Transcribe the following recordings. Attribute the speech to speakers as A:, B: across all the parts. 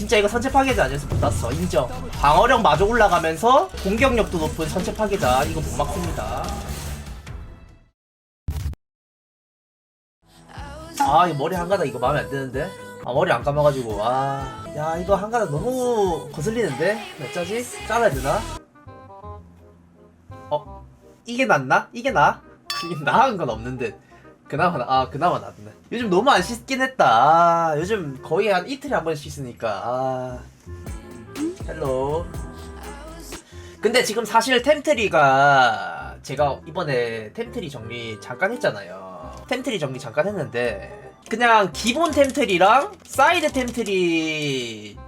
A: 진짜 이거 선체 파괴자 아니어서 못 났어. 인정. 방어력 마저 올라가면서 공격력도 높은 선체 파괴자. 이거 못 막습니다. 아 이 머리 한 가닥 이거 마음에 안 드는데? 아 머리 안 감아가지고. 아야 이거 한 가닥 너무 거슬리는데? 어쩌지? 잘라야 되나? 어 이게 낫나? 이게 나? 이게 나은 건 없는 듯 그나마 나- 아 그나마 낫네. 요즘 너무 안 씻긴 했다. 아 요즘 거의 한 이틀에 한 번 씻으니까. 아. 헬로. 근데 지금 사실 템트리가 제가 이번에 템트리 정리 잠깐 했잖아요. 템트리 정리 잠깐 했는데 그냥 기본 템트리랑 사이드 템트리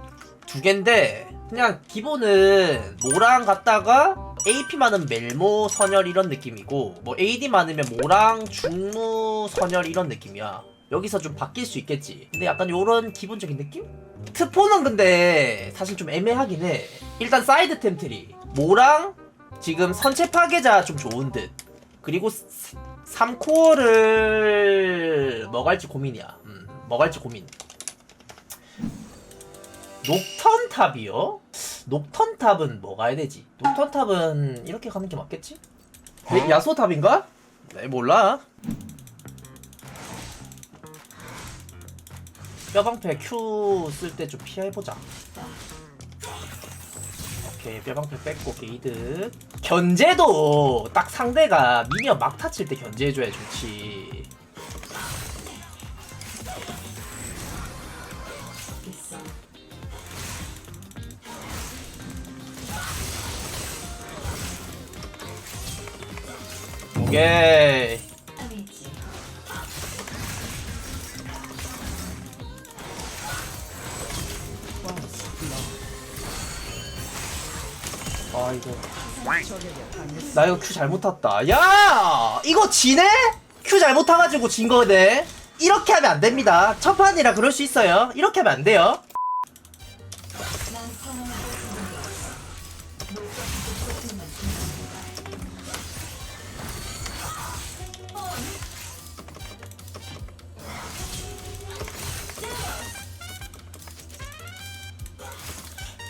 A: 두 개인데 그냥 기본은 모랑 갖다가 AP 많은 멜모 선열 이런 느낌이고 뭐 AD 많으면 모랑 중무 선열 이런 느낌이야. 여기서 좀 바뀔 수 있겠지. 근데 약간 요런 기본적인 느낌? 트포는 근데 사실 좀 애매하긴 해. 일단 사이드 템트리. 모랑 지금 선체 파괴자 좀 좋은 듯. 그리고 3코어를 뭐 갈지 고민이야. 음, 뭐 갈지 고민. 녹턴 탑이요? 녹턴 탑은 뭐 가야 되지? 녹턴 탑은 이렇게 가는 게 맞겠지? 네, 야소 탑인가? 네 몰라. 뼈방패 Q 쓸 때 좀 피해보자. 오케이 뼈방패 뺐고 게이드. 견제도 딱 상대가 미니언 막타 칠 때 견제해줘야 좋지. 아 이거. 나 이거 큐 잘못 탔다. 야! 이거 지네? 큐 잘못 타가지고 진 거네? 이렇게 하면 안 됩니다. 첫 판이라 그럴 수 있어요. 이렇게 하면 안 돼요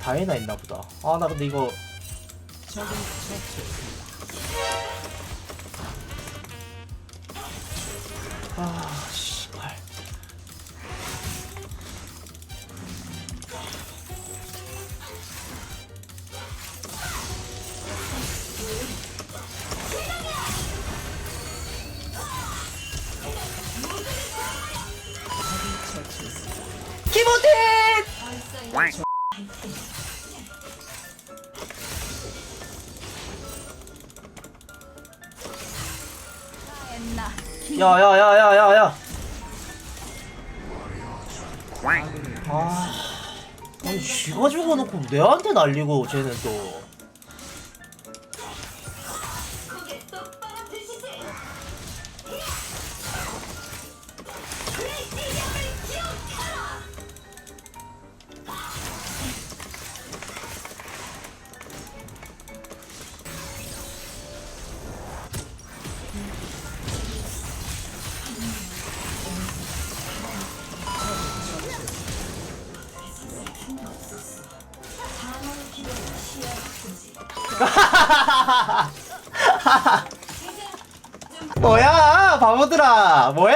A: 다이나 있나 보다. 아 나 근데 이거 아 씨발. 키보드 야야야야야야. 아 아니 쥐가 죽어놓고 내한테 날리고 쟤는 또 뭐야 바보들아. 뭐해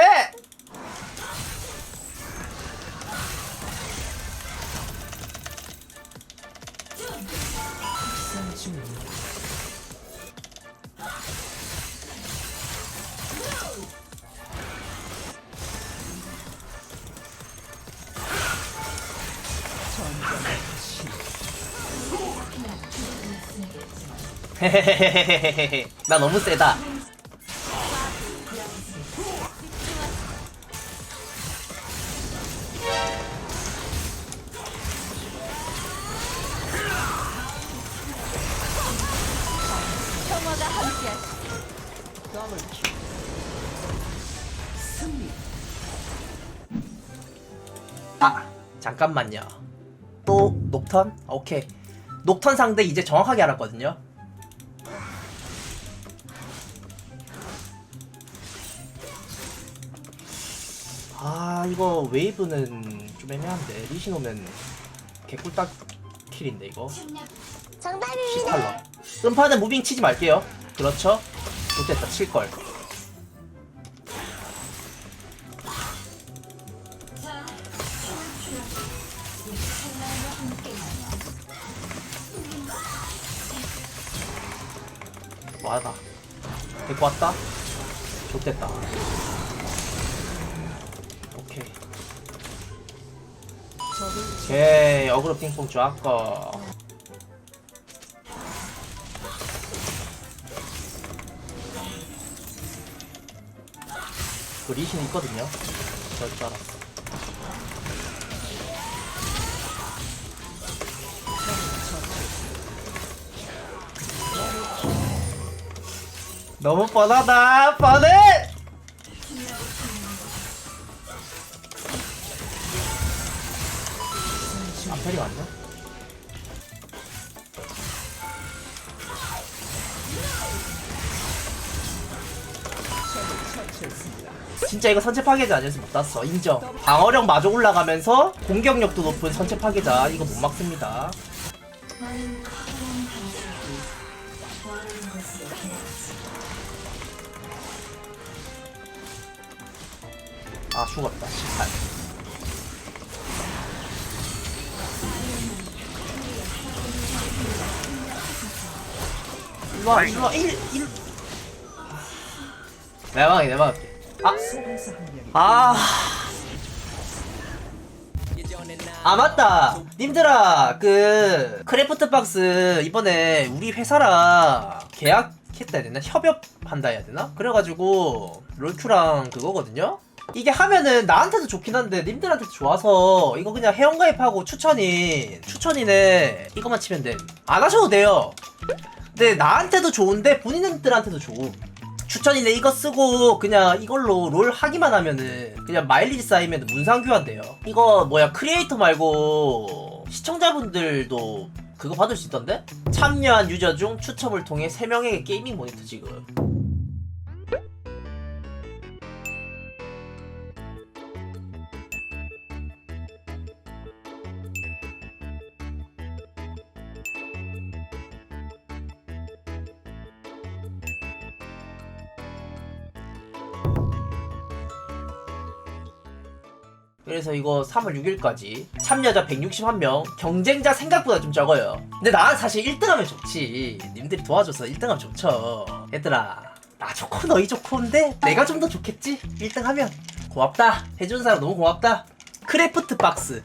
A: 나 너무 세다. 아 잠깐만요. 또 녹턴? 오케이. 녹턴 상대 이제 정확하게 알았거든요 이거 웨이브는 좀 애매한데 리신 오면 개꿀딱 킬인데 이거.
B: 정답입니다.
A: 18러 음파는 무빙 치지 말게요. 그렇죠? 좋됐다 칠걸. 와다. 데리고 왔다? 좋됐다 오케이 오케이 어그로 핑퐁 좋았고. 그 리신 있거든요. 그럴 줄 알았어. 너무 뻔하다 뻔해 앞편이 맞나? 진짜 이거 선체 파괴자 아니었으면 못 땄어. 인정. 방어력 마저 올라가면서 공격력도 높은 선체 파괴자. 이거 못 막습니다. 아 죽었다. 18 일로와 일로와 1 1 내가 막게 내가 막게 아. 아. 아 맞다. 님들아 그 크래프트 박스 이번에 우리 회사랑 계약했다 해야 되나? 협업한다 해야 되나? 그래가지고 롤큐랑 그거거든요? 이게 하면은 나한테도 좋긴 한데 님들한테도 좋아서 이거 그냥 회원가입하고 추천인 추천인에 이것만 치면 돼안 하셔도 돼요 근데 나한테도 좋은데 본인들한테도 좋음 추천인데 이거 쓰고 그냥 이걸로 롤 하기만 하면은 그냥 마일리지 쌓이면 문상 교환돼요. 이거 뭐야 크리에이터 말고 시청자분들도 그거 받을 수 있던데? 참여한 유저 중 추첨을 통해 3명에게 게이밍 모니터 지금. 그래서 이거 3월 6일까지 참여자 161명 경쟁자 생각보다 좀 적어요. 근데 난 사실 1등하면 좋지. 님들이 도와줘서 1등하면 좋죠. 얘들아 나 좋고 너희 좋고인데 내가 좀 더 좋겠지? 1등하면 고맙다. 해준 사람 너무 고맙다. 크래프트 박스